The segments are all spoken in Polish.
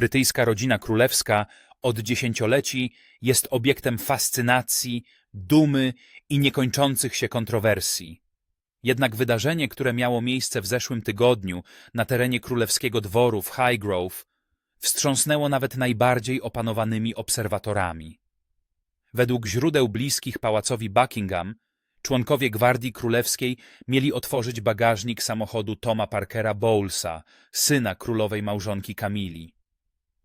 brytyjska rodzina królewska od dziesięcioleci jest obiektem fascynacji, dumy i niekończących się kontrowersji. Jednak wydarzenie, które miało miejsce w zeszłym tygodniu na terenie królewskiego dworu w Highgrove, wstrząsnęło nawet najbardziej opanowanymi obserwatorami. Według źródeł bliskich pałacowi Buckingham, członkowie Gwardii Królewskiej mieli otworzyć bagażnik samochodu Toma Parkera Bowlesa, syna królowej małżonki Kamili.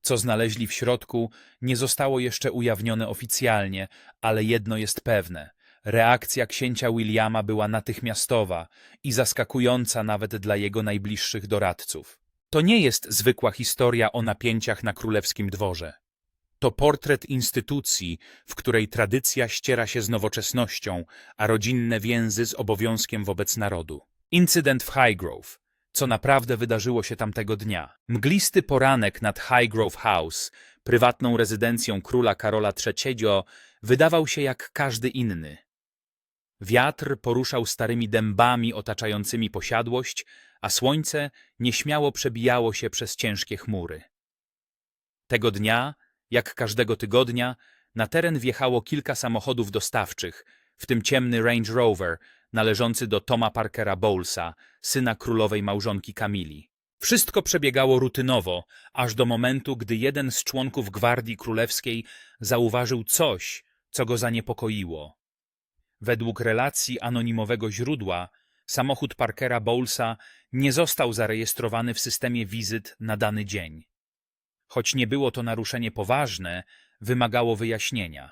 Co znaleźli w środku, nie zostało jeszcze ujawnione oficjalnie, ale jedno jest pewne. Reakcja księcia Williama była natychmiastowa i zaskakująca nawet dla jego najbliższych doradców. To nie jest zwykła historia o napięciach na królewskim dworze. To portret instytucji, w której tradycja ściera się z nowoczesnością, a rodzinne więzy z obowiązkiem wobec narodu. Incydent w Highgrove. Co naprawdę wydarzyło się tamtego dnia? Mglisty poranek nad Highgrove House, prywatną rezydencją króla Karola III, wydawał się jak każdy inny. Wiatr poruszał starymi dębami otaczającymi posiadłość, a słońce nieśmiało przebijało się przez ciężkie chmury. Tego dnia, jak każdego tygodnia, na teren wjechało kilka samochodów dostawczych, w tym ciemny Range Rover należący do Toma Parkera Bowlesa, syna królowej małżonki Kamili. Wszystko przebiegało rutynowo, aż do momentu, gdy jeden z członków Gwardii Królewskiej zauważył coś, co go zaniepokoiło. Według relacji anonimowego źródła, samochód Parkera Bowlesa nie został zarejestrowany w systemie wizyt na dany dzień. Choć nie było to naruszenie poważne, wymagało wyjaśnienia.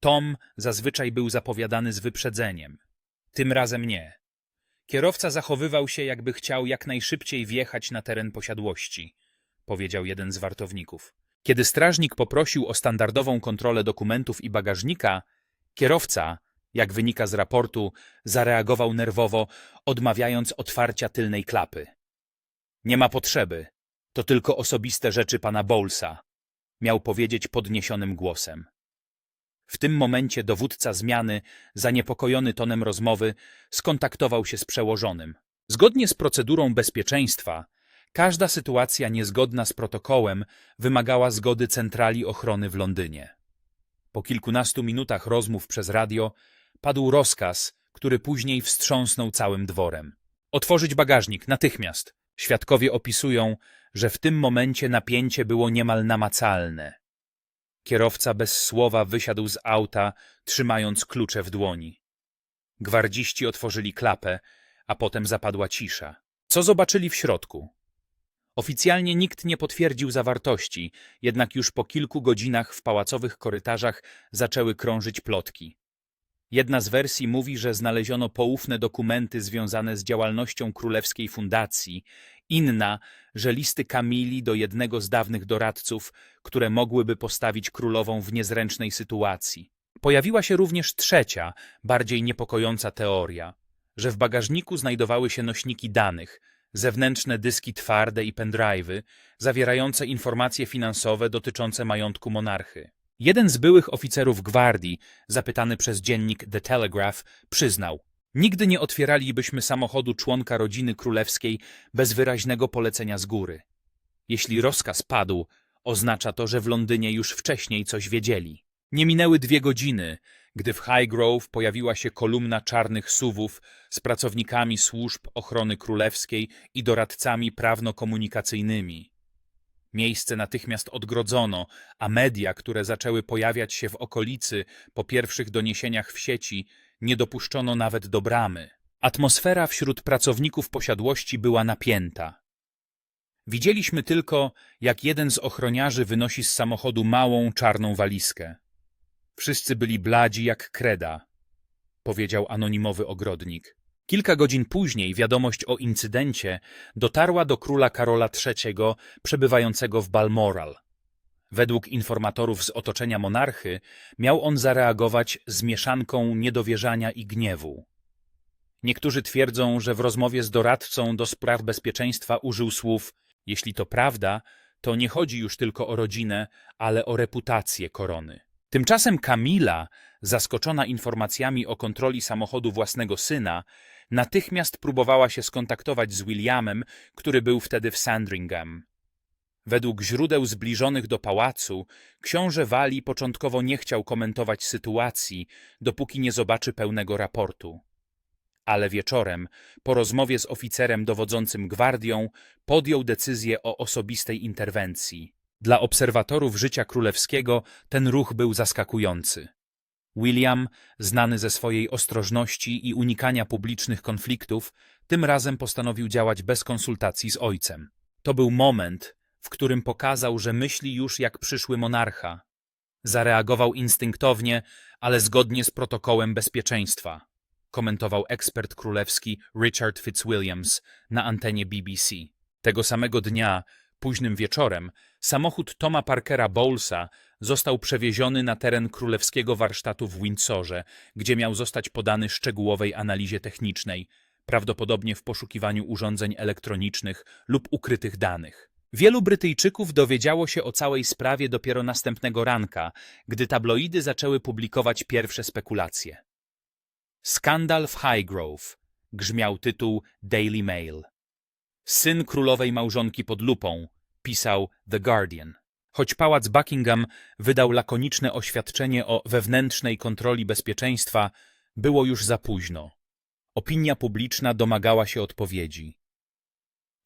Tom zazwyczaj był zapowiadany z wyprzedzeniem. Tym razem nie. Kierowca zachowywał się, jakby chciał jak najszybciej wjechać na teren posiadłości, powiedział jeden z wartowników. Kiedy strażnik poprosił o standardową kontrolę dokumentów i bagażnika, kierowca, jak wynika z raportu, zareagował nerwowo, odmawiając otwarcia tylnej klapy. Nie ma potrzeby. To tylko osobiste rzeczy pana Bowlesa, miał powiedzieć podniesionym głosem. W tym momencie dowódca zmiany, zaniepokojony tonem rozmowy, skontaktował się z przełożonym. Zgodnie z procedurą bezpieczeństwa, każda sytuacja niezgodna z protokołem wymagała zgody centrali ochrony w Londynie. Po kilkunastu minutach rozmów przez radio padł rozkaz, który później wstrząsnął całym dworem. Otworzyć bagażnik, natychmiast. Świadkowie opisują, że w tym momencie napięcie było niemal namacalne. Kierowca bez słowa wysiadł z auta, trzymając klucze w dłoni. Gwardziści otworzyli klapę, a potem zapadła cisza. Co zobaczyli w środku? Oficjalnie nikt nie potwierdził zawartości, jednak już po kilku godzinach w pałacowych korytarzach zaczęły krążyć plotki. Jedna z wersji mówi, że znaleziono poufne dokumenty związane z działalnością Królewskiej Fundacji, inna, że listy Kamili do jednego z dawnych doradców, które mogłyby postawić królową w niezręcznej sytuacji. Pojawiła się również trzecia, bardziej niepokojąca teoria, że w bagażniku znajdowały się nośniki danych, zewnętrzne dyski twarde i pendrive'y, zawierające informacje finansowe dotyczące majątku monarchy. Jeden z byłych oficerów gwardii, zapytany przez dziennik The Telegraph, przyznał – Nigdy nie otwieralibyśmy samochodu członka rodziny królewskiej bez wyraźnego polecenia z góry. Jeśli rozkaz padł, oznacza to, że w Londynie już wcześniej coś wiedzieli. Nie minęły dwie godziny, gdy w Highgrove pojawiła się kolumna czarnych suwów z pracownikami służb ochrony królewskiej i doradcami prawno-komunikacyjnymi. Miejsce natychmiast odgrodzono, a media, które zaczęły pojawiać się w okolicy po pierwszych doniesieniach w sieci, nie dopuszczono nawet do bramy. Atmosfera wśród pracowników posiadłości była napięta. Widzieliśmy tylko, jak jeden z ochroniarzy wynosi z samochodu małą, czarną walizkę. Wszyscy byli bladzi jak kreda, powiedział anonimowy ogrodnik. Kilka godzin później wiadomość o incydencie dotarła do króla Karola III, przebywającego w Balmoral. Według informatorów z otoczenia monarchy miał on zareagować z mieszanką niedowierzania i gniewu. Niektórzy twierdzą, że w rozmowie z doradcą do spraw bezpieczeństwa użył słów jeśli to prawda, to nie chodzi już tylko o rodzinę, ale o reputację korony. Tymczasem Kamila, zaskoczona informacjami o kontroli samochodu własnego syna, natychmiast próbowała się skontaktować z Williamem, który był wtedy w Sandringham. Według źródeł zbliżonych do pałacu, książę Wali początkowo nie chciał komentować sytuacji, dopóki nie zobaczy pełnego raportu. Ale wieczorem, po rozmowie z oficerem dowodzącym gwardią, podjął decyzję o osobistej interwencji. Dla obserwatorów życia królewskiego ten ruch był zaskakujący. William, znany ze swojej ostrożności i unikania publicznych konfliktów, tym razem postanowił działać bez konsultacji z ojcem. To był moment, w którym pokazał, że myśli już jak przyszły monarcha. Zareagował instynktownie, ale zgodnie z protokołem bezpieczeństwa, komentował ekspert królewski Richard Fitzwilliams na antenie BBC. Tego samego dnia, późnym wieczorem, samochód Toma Parkera Bowlesa został przewieziony na teren królewskiego warsztatu w Windsorze, gdzie miał zostać podany szczegółowej analizie technicznej, prawdopodobnie w poszukiwaniu urządzeń elektronicznych lub ukrytych danych. Wielu Brytyjczyków dowiedziało się o całej sprawie dopiero następnego ranka, gdy tabloidy zaczęły publikować pierwsze spekulacje. Skandal w Highgrove grzmiał tytuł Daily Mail. Syn królowej małżonki pod lupą, pisał The Guardian. Choć pałac Buckingham wydał lakoniczne oświadczenie o wewnętrznej kontroli bezpieczeństwa, było już za późno. Opinia publiczna domagała się odpowiedzi.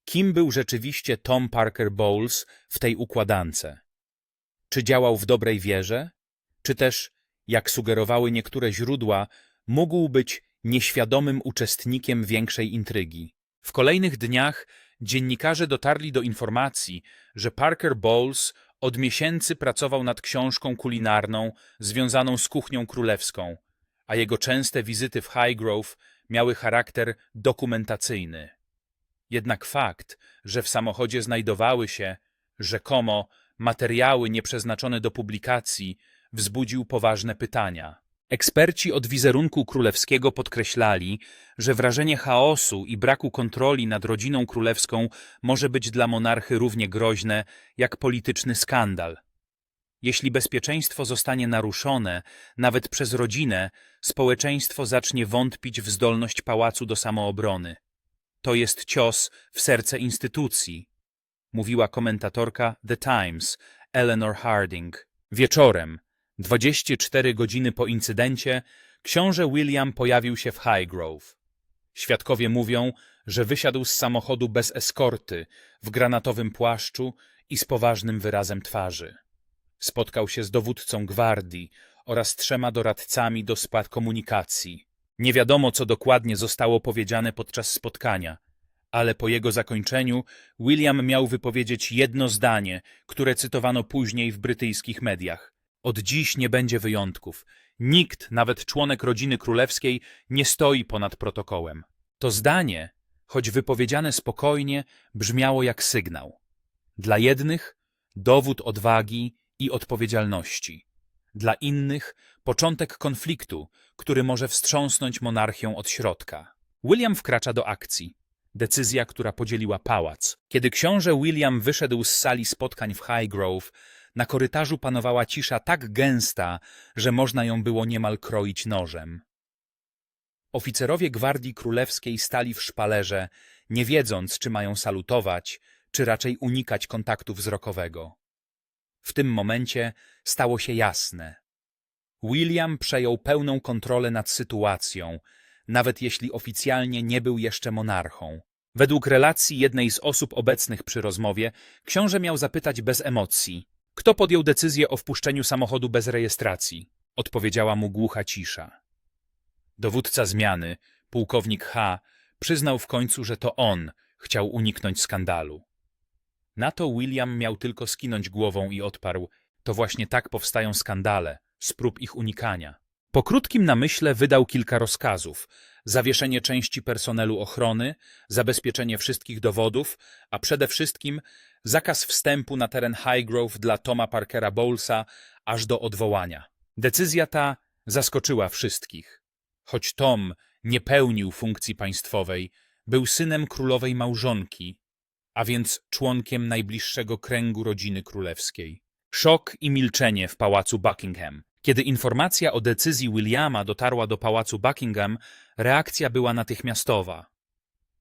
Kim był rzeczywiście Tom Parker Bowles w tej układance? Czy działał w dobrej wierze? Czy też, jak sugerowały niektóre źródła, mógł być nieświadomym uczestnikiem większej intrygi? W kolejnych dniach dziennikarze dotarli do informacji, że Parker Bowles od miesięcy pracował nad książką kulinarną związaną z kuchnią królewską, a jego częste wizyty w Highgrove miały charakter dokumentacyjny. Jednak fakt, że w samochodzie znajdowały się, rzekomo, materiały nieprzeznaczone do publikacji, wzbudził poważne pytania. Eksperci od wizerunku królewskiego podkreślali, że wrażenie chaosu i braku kontroli nad rodziną królewską może być dla monarchy równie groźne jak polityczny skandal. Jeśli bezpieczeństwo zostanie naruszone, nawet przez rodzinę, społeczeństwo zacznie wątpić w zdolność pałacu do samoobrony. To jest cios w serce instytucji, mówiła komentatorka The Times, Eleanor Harding. Wieczorem, 24 godziny po incydencie, książę William pojawił się w Highgrove. Świadkowie mówią, że wysiadł z samochodu bez eskorty, w granatowym płaszczu i z poważnym wyrazem twarzy. Spotkał się z dowódcą gwardii oraz trzema doradcami do spraw komunikacji. Nie wiadomo, co dokładnie zostało powiedziane podczas spotkania, ale po jego zakończeniu William miał wypowiedzieć jedno zdanie, które cytowano później w brytyjskich mediach. Od dziś nie będzie wyjątków. Nikt, nawet członek rodziny królewskiej, nie stoi ponad protokołem. To zdanie, choć wypowiedziane spokojnie, brzmiało jak sygnał. Dla jednych dowód odwagi i odpowiedzialności. Dla innych początek konfliktu, który może wstrząsnąć monarchią od środka. William wkracza do akcji. Decyzja, która podzieliła pałac. Kiedy książę William wyszedł z sali spotkań w Highgrove, na korytarzu panowała cisza tak gęsta, że można ją było niemal kroić nożem. Oficerowie Gwardii Królewskiej stali w szpalerze, nie wiedząc, czy mają salutować, czy raczej unikać kontaktu wzrokowego. W tym momencie stało się jasne. William przejął pełną kontrolę nad sytuacją, nawet jeśli oficjalnie nie był jeszcze monarchą. Według relacji jednej z osób obecnych przy rozmowie, książę miał zapytać bez emocji, kto podjął decyzję o wpuszczeniu samochodu bez rejestracji. Odpowiedziała mu głucha cisza. Dowódca zmiany, pułkownik H., przyznał w końcu, że to on chciał uniknąć skandalu. Na to William miał tylko skinąć głową i odparł, to właśnie tak powstają skandale, z prób ich unikania. Po krótkim namyśle wydał kilka rozkazów. Zawieszenie części personelu ochrony, zabezpieczenie wszystkich dowodów, a przede wszystkim zakaz wstępu na teren Highgrove dla Toma Parkera Bowlesa aż do odwołania. Decyzja ta zaskoczyła wszystkich. Choć Tom nie pełnił funkcji państwowej, był synem królowej małżonki, a więc członkiem najbliższego kręgu rodziny królewskiej. Szok i milczenie w pałacu Buckingham. Kiedy informacja o decyzji Williama dotarła do pałacu Buckingham, reakcja była natychmiastowa.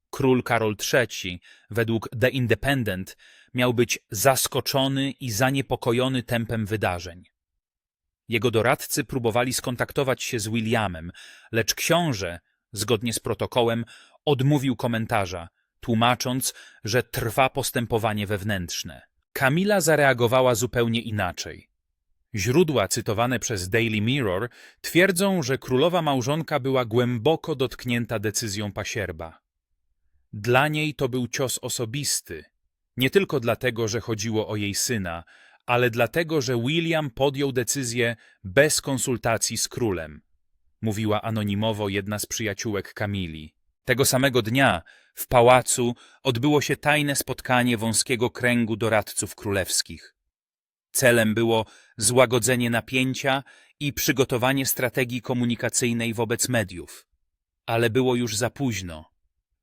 Król Karol III, według The Independent, miał być zaskoczony i zaniepokojony tempem wydarzeń. Jego doradcy próbowali skontaktować się z Williamem, lecz książę, zgodnie z protokołem, odmówił komentarza, tłumacząc, że trwa postępowanie wewnętrzne. Kamila zareagowała zupełnie inaczej. Źródła cytowane przez Daily Mirror twierdzą, że królowa małżonka była głęboko dotknięta decyzją pasierba. Dla niej to był cios osobisty, nie tylko dlatego, że chodziło o jej syna, ale dlatego, że William podjął decyzję bez konsultacji z królem, mówiła anonimowo jedna z przyjaciółek Kamili. Tego samego dnia w pałacu odbyło się tajne spotkanie wąskiego kręgu doradców królewskich. Celem było złagodzenie napięcia i przygotowanie strategii komunikacyjnej wobec mediów. Ale było już za późno.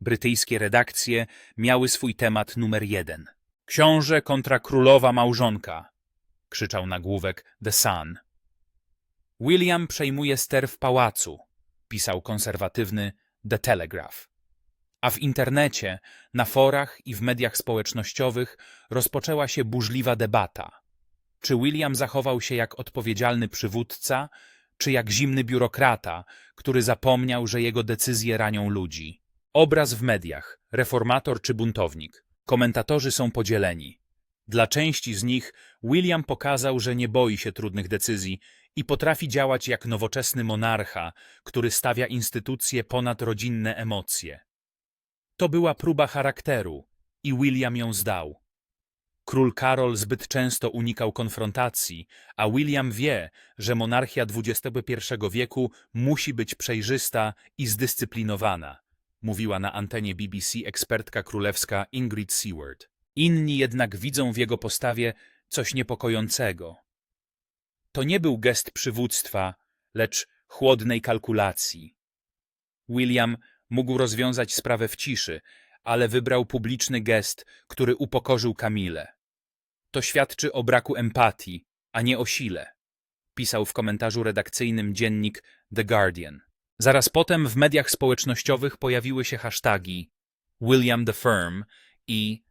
Brytyjskie redakcje miały swój temat numer jeden. Książę kontra królowa małżonka, krzyczał nagłówek The Sun. William przejmuje ster w pałacu, pisał konserwatywny The Telegraph. A w internecie, na forach i w mediach społecznościowych rozpoczęła się burzliwa debata. Czy William zachował się jak odpowiedzialny przywódca, czy jak zimny biurokrata, który zapomniał, że jego decyzje ranią ludzi? Obraz w mediach, reformator czy buntownik. Komentatorzy są podzieleni. Dla części z nich William pokazał, że nie boi się trudnych decyzji i potrafi działać jak nowoczesny monarcha, który stawia instytucje ponad rodzinne emocje. To była próba charakteru i William ją zdał. Król Karol zbyt często unikał konfrontacji, a William wie, że monarchia XXI wieku musi być przejrzysta i zdyscyplinowana, mówiła na antenie BBC ekspertka królewska Ingrid Seward. Inni jednak widzą w jego postawie coś niepokojącego. To nie był gest przywództwa, lecz chłodnej kalkulacji. William mógł rozwiązać sprawę w ciszy, ale wybrał publiczny gest, który upokorzył Kamilę. To świadczy o braku empatii, a nie o sile, pisał w komentarzu redakcyjnym dziennik The Guardian. Zaraz potem w mediach społecznościowych pojawiły się hasztagi William the Firm i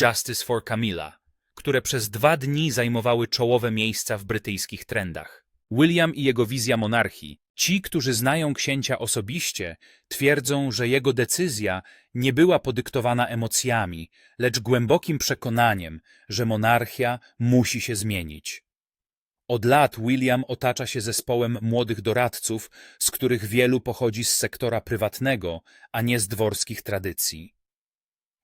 Justice for Camilla, które przez dwa dni zajmowały czołowe miejsca w brytyjskich trendach. William i jego wizja monarchii. Ci, którzy znają księcia osobiście, twierdzą, że jego decyzja nie była podyktowana emocjami, lecz głębokim przekonaniem, że monarchia musi się zmienić. Od lat William otacza się zespołem młodych doradców, z których wielu pochodzi z sektora prywatnego, a nie z dworskich tradycji.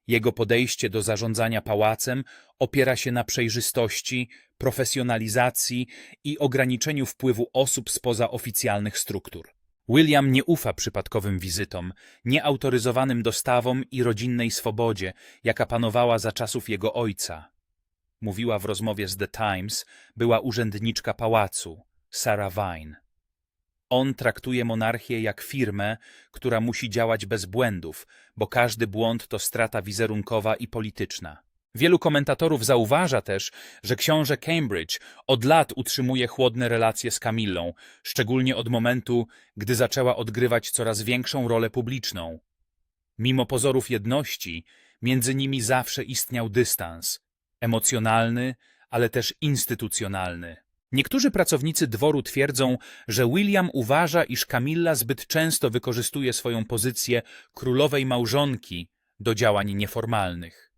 Jego podejście do zarządzania pałacem opiera się na przejrzystości, profesjonalizacji i ograniczeniu wpływu osób spoza oficjalnych struktur. William nie ufa przypadkowym wizytom, nieautoryzowanym dostawom i rodzinnej swobodzie, jaka panowała za czasów jego ojca. Mówiła w rozmowie z The Times była urzędniczka pałacu, Sarah Vine. On traktuje monarchię jak firmę, która musi działać bez błędów, bo każdy błąd to strata wizerunkowa i polityczna. Wielu komentatorów zauważa też, że książę Cambridge od lat utrzymuje chłodne relacje z Camillą, szczególnie od momentu, gdy zaczęła odgrywać coraz większą rolę publiczną. Mimo pozorów jedności, między nimi zawsze istniał dystans, emocjonalny, ale też instytucjonalny. Niektórzy pracownicy dworu twierdzą, że William uważa, iż Camilla zbyt często wykorzystuje swoją pozycję królowej małżonki do działań nieformalnych.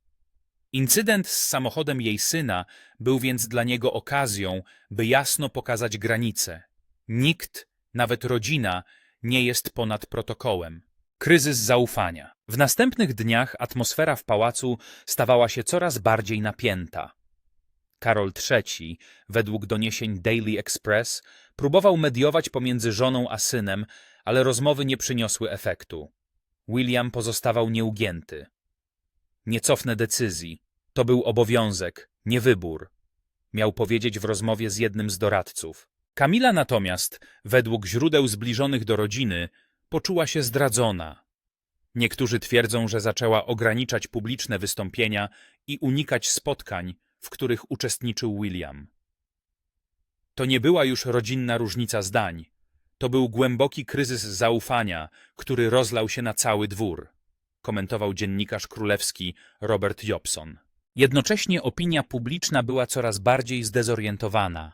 Incydent z samochodem jej syna był więc dla niego okazją, by jasno pokazać granice. Nikt, nawet rodzina, nie jest ponad protokołem. Kryzys zaufania. W następnych dniach atmosfera w pałacu stawała się coraz bardziej napięta. Karol III, według doniesień Daily Express, próbował mediować pomiędzy żoną a synem, ale rozmowy nie przyniosły efektu. William pozostawał nieugięty. Nie cofnę decyzji. To był obowiązek, nie wybór. Miał powiedzieć w rozmowie z jednym z doradców. Kamila natomiast, według źródeł zbliżonych do rodziny, poczuła się zdradzona. Niektórzy twierdzą, że zaczęła ograniczać publiczne wystąpienia i unikać spotkań, w których uczestniczył William. To nie była już rodzinna różnica zdań. To był głęboki kryzys zaufania, który rozlał się na cały dwór. komentował dziennikarz królewski Robert Jobson. Jednocześnie opinia publiczna była coraz bardziej zdezorientowana.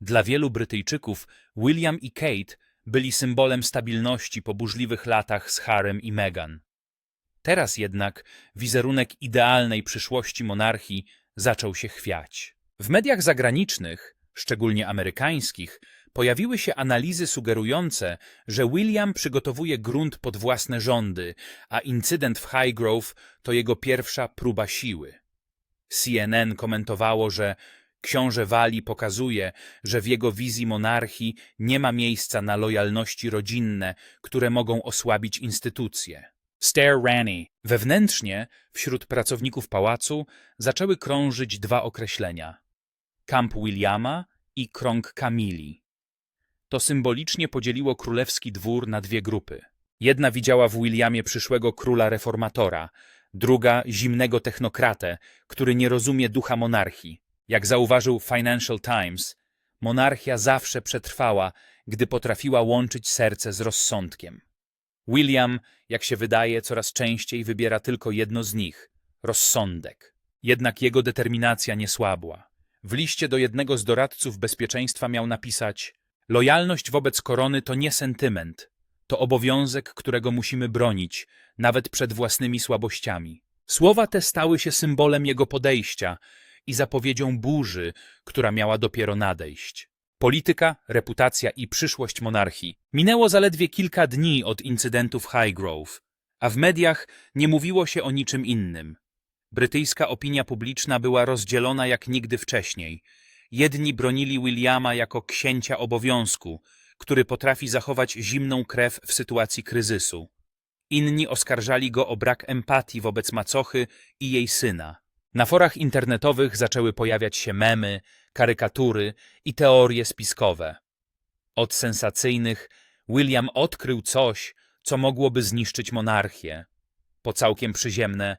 Dla wielu Brytyjczyków William i Kate byli symbolem stabilności po burzliwych latach z Harem i Meghan. Teraz jednak wizerunek idealnej przyszłości monarchii zaczął się chwiać. W mediach zagranicznych, szczególnie amerykańskich, pojawiły się analizy sugerujące, że William przygotowuje grunt pod własne rządy, a incydent w Highgrove to jego pierwsza próba siły. CNN komentowało, że książę Wali pokazuje, że w jego wizji monarchii nie ma miejsca na lojalności rodzinne, które mogą osłabić instytucje. Stair Rani. Wewnętrznie, wśród pracowników pałacu, zaczęły krążyć dwa określenia. Kamp Williama i krąg Kamili. To symbolicznie podzieliło królewski dwór na dwie grupy. Jedna widziała w Williamie przyszłego króla reformatora, druga zimnego technokratę, który nie rozumie ducha monarchii. Jak zauważył Financial Times, monarchia zawsze przetrwała, gdy potrafiła łączyć serce z rozsądkiem. William, jak się wydaje, coraz częściej wybiera tylko jedno z nich rozsądek. Jednak jego determinacja nie słabła. W liście do jednego z doradców bezpieczeństwa miał napisać: Lojalność wobec korony to nie sentyment, to obowiązek, którego musimy bronić, nawet przed własnymi słabościami. Słowa te stały się symbolem jego podejścia i zapowiedzią burzy, która miała dopiero nadejść. Polityka, reputacja i przyszłość monarchii. Minęło zaledwie kilka dni od incydentu w Highgrove, a w mediach nie mówiło się o niczym innym. Brytyjska opinia publiczna była rozdzielona jak nigdy wcześniej. Jedni bronili Williama jako księcia obowiązku, który potrafi zachować zimną krew w sytuacji kryzysu. Inni oskarżali go o brak empatii wobec macochy i jej syna. Na forach internetowych zaczęły pojawiać się memy, karykatury i teorie spiskowe. Od sensacyjnych William odkrył coś, co mogłoby zniszczyć monarchię. Po całkiem przyziemne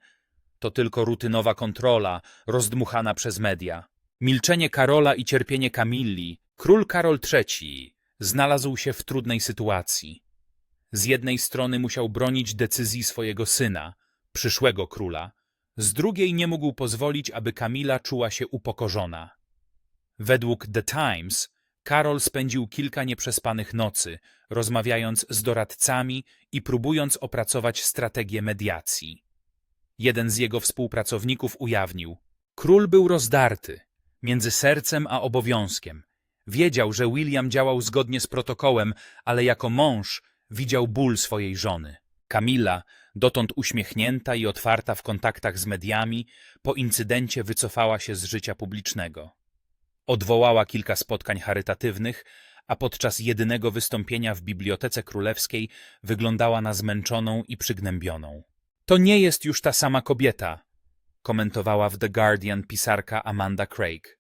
to tylko rutynowa kontrola rozdmuchana przez media. Milczenie Karola i cierpienie Kamilli, król Karol III znalazł się w trudnej sytuacji. Z jednej strony musiał bronić decyzji swojego syna, przyszłego króla, z drugiej nie mógł pozwolić, aby Kamila czuła się upokorzona. Według The Times Karol spędził kilka nieprzespanych nocy, rozmawiając z doradcami i próbując opracować strategię mediacji. Jeden z jego współpracowników ujawnił: Król był rozdarty między sercem a obowiązkiem. Wiedział, że William działał zgodnie z protokołem, ale jako mąż widział ból swojej żony. Kamila, dotąd uśmiechnięta i otwarta w kontaktach z mediami, po incydencie wycofała się z życia publicznego. Odwołała kilka spotkań charytatywnych, a podczas jedynego wystąpienia w Bibliotece Królewskiej wyglądała na zmęczoną i przygnębioną. To nie jest już ta sama kobieta, komentowała w The Guardian pisarka Amanda Craig.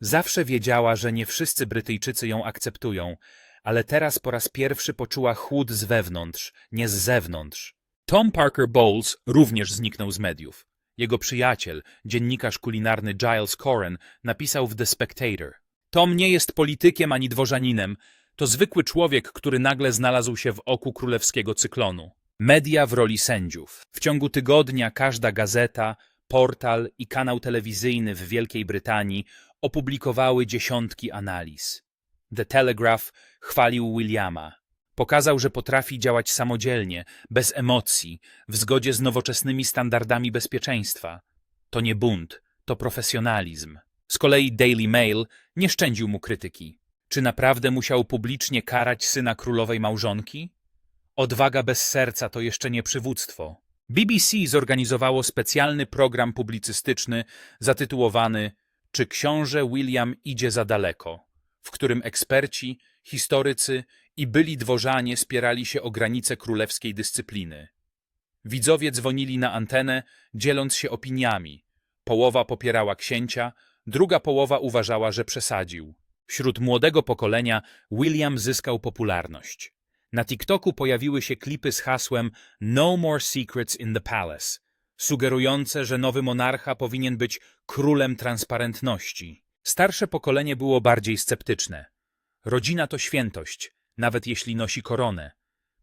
Zawsze wiedziała, że nie wszyscy Brytyjczycy ją akceptują, ale teraz po raz pierwszy poczuła chłód z wewnątrz, nie z zewnątrz. Tom Parker Bowles również zniknął z mediów. Jego przyjaciel, dziennikarz kulinarny Giles Coren, napisał w The Spectator. Tom nie jest politykiem ani dworzaninem. To zwykły człowiek, który nagle znalazł się w oku królewskiego cyklonu. Media w roli sędziów. W ciągu tygodnia każda gazeta, portal i kanał telewizyjny w Wielkiej Brytanii opublikowały dziesiątki analiz. The Telegraph chwalił Williama. Pokazał, że potrafi działać samodzielnie, bez emocji, w zgodzie z nowoczesnymi standardami bezpieczeństwa. To nie bunt, to profesjonalizm. Z kolei Daily Mail nie szczędził mu krytyki. Czy naprawdę musiał publicznie karać syna królowej małżonki? Odwaga bez serca to jeszcze nie przywództwo. BBC zorganizowało specjalny program publicystyczny zatytułowany Czy książę William idzie za daleko? w którym eksperci, historycy i byli dworzanie spierali się o granice królewskiej dyscypliny. Widzowie dzwonili na antenę, dzieląc się opiniami. Połowa popierała księcia, druga połowa uważała, że przesadził. Wśród młodego pokolenia William zyskał popularność. Na TikToku pojawiły się klipy z hasłem No More Secrets in the Palace, sugerujące, że nowy monarcha powinien być królem transparentności. Starsze pokolenie było bardziej sceptyczne. Rodzina to świętość, nawet jeśli nosi koronę.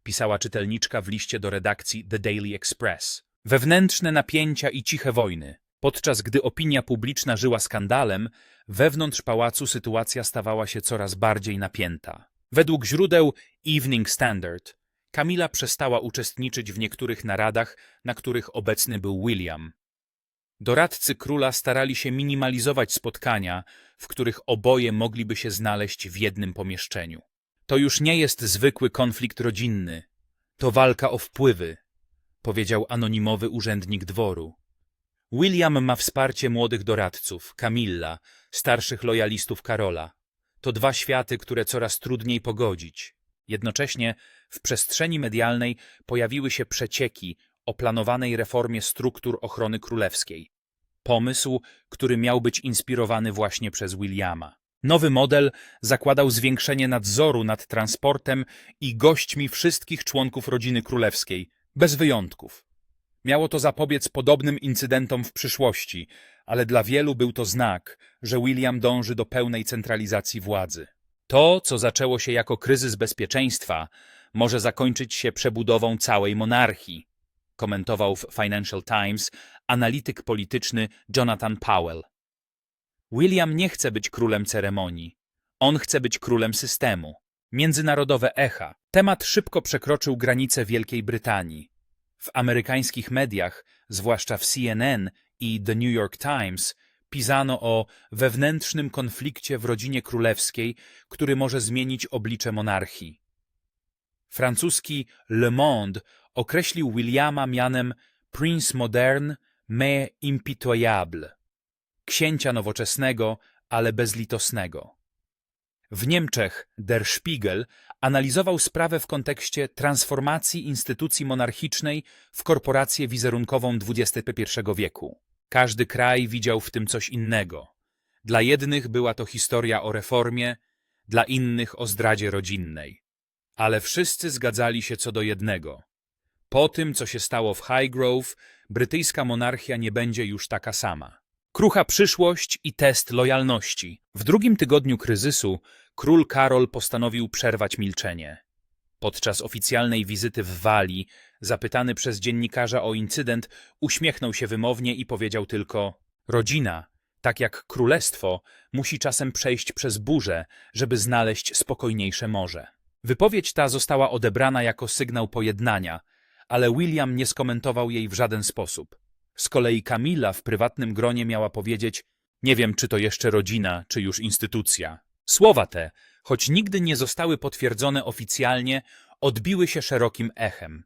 pisała czytelniczka w liście do redakcji The Daily Express. Wewnętrzne napięcia i ciche wojny. Podczas gdy opinia publiczna żyła skandalem, wewnątrz pałacu sytuacja stawała się coraz bardziej napięta. Według źródeł Evening Standard, Kamila przestała uczestniczyć w niektórych naradach, na których obecny był William. Doradcy króla starali się minimalizować spotkania, w których oboje mogliby się znaleźć w jednym pomieszczeniu. To już nie jest zwykły konflikt rodzinny, to walka o wpływy, powiedział anonimowy urzędnik dworu. William ma wsparcie młodych doradców, Camilla, starszych lojalistów Karola. To dwa światy, które coraz trudniej pogodzić. Jednocześnie w przestrzeni medialnej pojawiły się przecieki o planowanej reformie struktur ochrony królewskiej. Pomysł, który miał być inspirowany właśnie przez Williama. Nowy model zakładał zwiększenie nadzoru nad transportem i gośćmi wszystkich członków rodziny królewskiej, bez wyjątków. Miało to zapobiec podobnym incydentom w przyszłości, ale dla wielu był to znak, że William dąży do pełnej centralizacji władzy. To, co zaczęło się jako kryzys bezpieczeństwa, może zakończyć się przebudową całej monarchii, komentował w Financial Times analityk polityczny Jonathan Powell. William nie chce być królem ceremonii. On chce być królem systemu. Międzynarodowe echa. Temat szybko przekroczył granice Wielkiej Brytanii. W amerykańskich mediach, zwłaszcza w CNN i The New York Times, pisano o wewnętrznym konflikcie w rodzinie królewskiej, który może zmienić oblicze monarchii. Francuski Le Monde określił Williama mianem Prince Moderne mais impitoyable, księcia nowoczesnego, ale bezlitosnego. W Niemczech Der Spiegel analizował sprawę w kontekście transformacji instytucji monarchicznej w korporację wizerunkową XXI wieku. Każdy kraj widział w tym coś innego. Dla jednych była to historia o reformie, dla innych o zdradzie rodzinnej. Ale wszyscy zgadzali się co do jednego. Po tym, co się stało w Highgrove, brytyjska monarchia nie będzie już taka sama. Krucha przyszłość i test lojalności. W drugim tygodniu kryzysu król Karol postanowił przerwać milczenie. Podczas oficjalnej wizyty w Walii, zapytany przez dziennikarza o incydent, uśmiechnął się wymownie i powiedział tylko: Rodzina, tak jak królestwo, musi czasem przejść przez burzę, żeby znaleźć spokojniejsze morze. Wypowiedź ta została odebrana jako sygnał pojednania, ale William nie skomentował jej w żaden sposób. Z kolei Kamila w prywatnym gronie miała powiedzieć: Nie wiem, czy to jeszcze rodzina, czy już instytucja. Słowa te, choć nigdy nie zostały potwierdzone oficjalnie, odbiły się szerokim echem.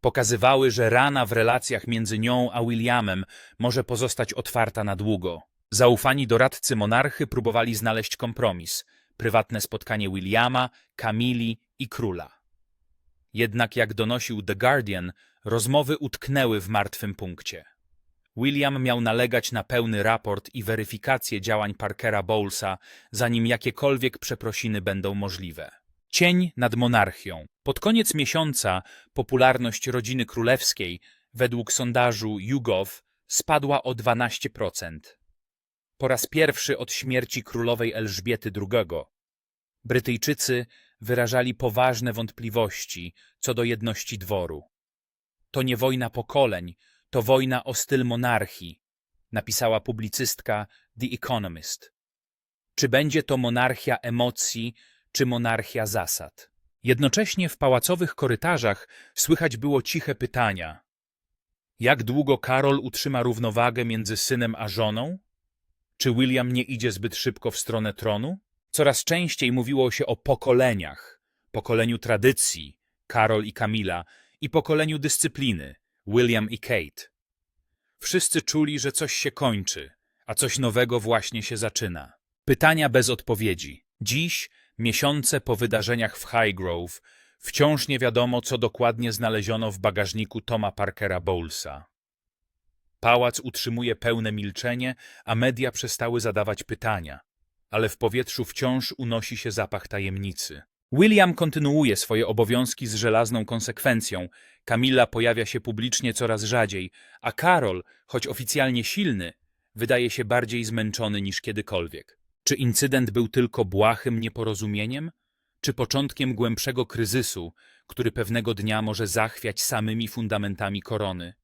Pokazywały, że rana w relacjach między nią a Williamem może pozostać otwarta na długo. Zaufani doradcy monarchy próbowali znaleźć kompromis prywatne spotkanie Williama, Kamili i króla. Jednak jak donosił The Guardian, rozmowy utknęły w martwym punkcie. William miał nalegać na pełny raport i weryfikację działań Parkera Bowlesa, zanim jakiekolwiek przeprosiny będą możliwe. Cień nad monarchią. Pod koniec miesiąca popularność rodziny królewskiej, według sondażu YouGov, spadła o 12%. Po raz pierwszy od śmierci królowej Elżbiety II. Brytyjczycy wyrażali poważne wątpliwości co do jedności dworu. To nie wojna pokoleń, to wojna o styl monarchii, napisała publicystka The Economist. Czy będzie to monarchia emocji, czy monarchia zasad? Jednocześnie w pałacowych korytarzach słychać było ciche pytania. Jak długo Karol utrzyma równowagę między synem a żoną? Czy William nie idzie zbyt szybko w stronę tronu? Coraz częściej mówiło się o pokoleniach. Pokoleniu tradycji, Karol i Kamila, i pokoleniu dyscypliny, William i Kate. Wszyscy czuli, że coś się kończy, a coś nowego właśnie się zaczyna. Pytania bez odpowiedzi. Dziś, miesiące po wydarzeniach w Highgrove, wciąż nie wiadomo, co dokładnie znaleziono w bagażniku Toma Parkera Bowlesa. Pałac utrzymuje pełne milczenie, a media przestały zadawać pytania, ale w powietrzu wciąż unosi się zapach tajemnicy. William kontynuuje swoje obowiązki z żelazną konsekwencją. Kamila pojawia się publicznie coraz rzadziej, a Karol, choć oficjalnie silny, wydaje się bardziej zmęczony niż kiedykolwiek. Czy incydent był tylko błahym nieporozumieniem, czy początkiem głębszego kryzysu, który pewnego dnia może zachwiać samymi fundamentami korony.